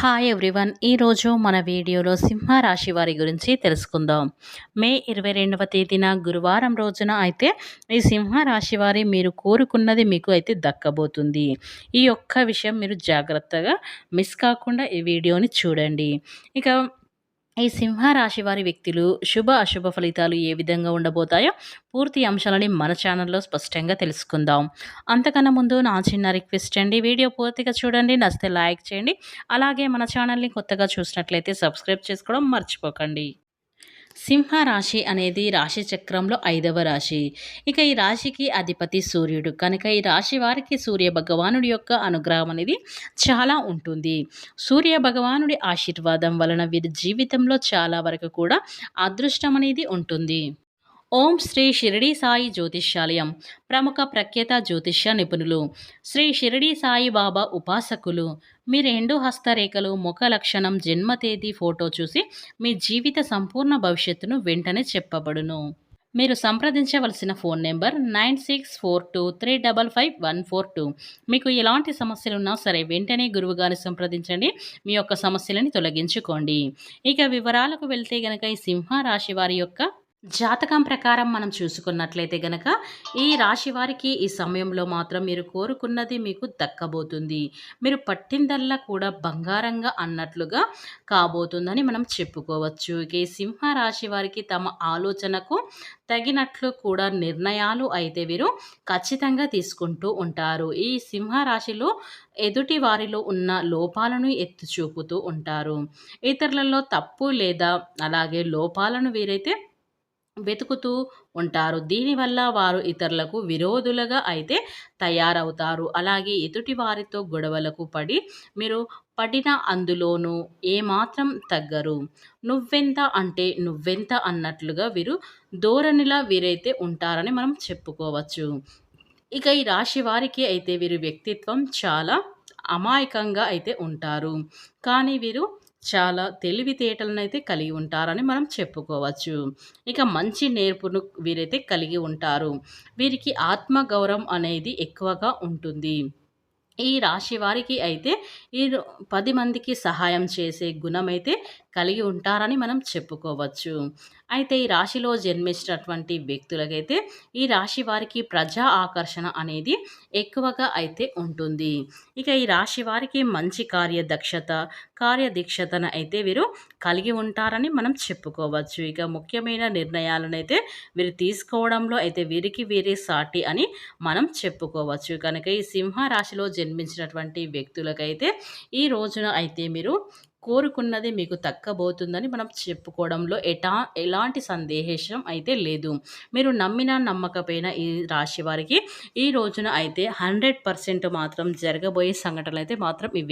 Hi everyone ఈరోజు మన వీడియోలో సింహరాశి వారి గురించి తెలుసుకుందాం. మే ఇరవై రెండవ తేదీన గురువారం రోజున అయితే ఈ సింహరాశి వారి మీరు కోరుకున్నది మీకు అయితే దక్కబోతుంది. ఈ ఒక్క విషయం మీరు జాగ్రత్తగా మిస్ కాకుండా ఈ వీడియోని చూడండి. ఇక ఈ సింహరాశి వారి వ్యక్తులు శుభ అశుభ ఫలితాలు ఏ విధంగా ఉండబోతాయో పూర్తి అంశాలని మన ఛానల్లో స్పష్టంగా తెలుసుకుందాం. అంతకన్నా ముందు నా చిన్న రిక్వెస్ట్ అండి వీడియో పూర్తిగా చూడండి నచ్చితే లైక్ చేయండి అలాగే మన ఛానల్ని కొత్తగా చూసినట్లయితే సబ్స్క్రైబ్ చేసుకోవడం మర్చిపోకండి. సింహరాశి అనేది రాశి చక్రంలో ఐదవ రాశి. ఇక ఈ రాశికి అధిపతి సూర్యుడు. కనుక ఈ రాశి వారికి సూర్య భగవానుడి యొక్క అనుగ్రహం అనేది చాలా ఉంటుంది. సూర్య భగవానుడి ఆశీర్వాదం వలన వీరి జీవితంలో చాలా వరకు కూడా అదృష్టం అనేది ఉంటుంది. ఓం శ్రీ షిరిడి సాయి జ్యోతిష్యాలయం ప్రముఖ ప్రఖ్యాత జ్యోతిష్య నిపుణులు. శ్రీ షిరిడి సాయి బాబా ఉపాసకులు. మీ రెండు హస్తరేఖలు ముఖ లక్షణం జన్మ తేదీ ఫోటో చూసి మీ జీవిత సంపూర్ణ భవిష్యత్తును వెంటనే చెప్పబడును. మీరు సంప్రదించవలసిన phone number nine six four two three double five one four two. మీకు ఎలాంటి సమస్యలు ఉన్నా సరే వెంటనే గురువుగారిని సంప్రదించండి. మీ యొక్క సమస్యలని తొలగించుకోండి. ఇక వివరాలకు వెళ్తే గనక ఈ సింహ రాశి వారి యొక్క జాతకం ప్రకారం మనం చూసుకున్నట్లయితే గనక ఈ రాశి వారికి ఈ సమయంలో మాత్రం మీరు కోరుకున్నది మీకు దక్కబోతుంది. మీరు పట్టిందల్లా కూడా బంగారంగా అన్నట్లుగా కాబోతుందని మనం చెప్పుకోవచ్చు. ఇక ఈ సింహ రాశి వారికి తమ ఆలోచనకు తగినట్లు కూడా నిర్ణయాలు అయితే వీరు ఖచ్చితంగా తీసుకుంటూ ఉంటారు. ఈ సింహ రాశిలో ఎదుటి వారిలో ఉన్న లోపాలను ఎత్తి చూపుతూ ఉంటారు. ఇతరులలో తప్పు లేదా అలాగే లోపాలను వీరైతే వెతుకుతూ ఉంటారు. దీనివల్ల వారు ఇతరులకు విరోధులుగా అయితే తయారవుతారు. అలాగే ఎదుటి వారితో గొడవలకు పడి మీరు పడిన అందులోనూ ఏమాత్రం తగ్గరు. నువ్వెంత అంటే నువ్వెంత అన్నట్లుగా వీరు ధోరణిలా వీరైతే ఉంటారని మనం చెప్పుకోవచ్చు. ఇక ఈ రాశి వారికి అయితే వీరి వ్యక్తిత్వం చాలా అమాయకంగా అయితే ఉంటారు. కానీ వీరు చాలా తెలివితేటలను అయితే కలిగి ఉంటారని మనం చెప్పుకోవచ్చు. ఇక మంచి నేర్పును వీరైతే కలిగి ఉంటారు. వీరికి ఆత్మగౌరవం అనేది ఎక్కువగా ఉంటుంది. ఈ రాశి వారికి అయితే ఈ పది మందికి సహాయం చేసే గుణం అయితే కలిగి ఉంటారని మనం చెప్పుకోవచ్చు. అయితే ఈ రాశిలో జన్మించినటువంటి వ్యక్తులకైతే ఈ రాశి వారికి ప్రజా ఆకర్షణ అనేది ఎక్కువగా అయితే ఉంటుంది. ఇక ఈ రాశి వారికి మంచి కార్యదక్షత కార్యదీక్షతను అయితే వీరు కలిగి ఉంటారని మనం చెప్పుకోవచ్చు. ఇక ముఖ్యమైన నిర్ణయాలను అయితే వీరు తీసుకోవడంలో అయితే వీరికి వీరే సాటి అని మనం చెప్పుకోవచ్చు. కనుక ఈ సింహ రాశిలో జన్మించినటువంటి వ్యక్తులకైతే ఈ రోజున అయితే మీరు కోరుకున్నది మీకు తక్కబోతుందని మనం చెప్పుకోవడంలో ఎటా ఎలాంటి సందేహం అయితే లేదు. మీరు నమ్మిన నమ్మకపోయిన ఈ రాశి వారికి ఈ రోజున అయితే హండ్రెడ్ పర్సెంట్ మాత్రం జరగబోయే సంఘటనలు అయితే మాత్రం ఇవే.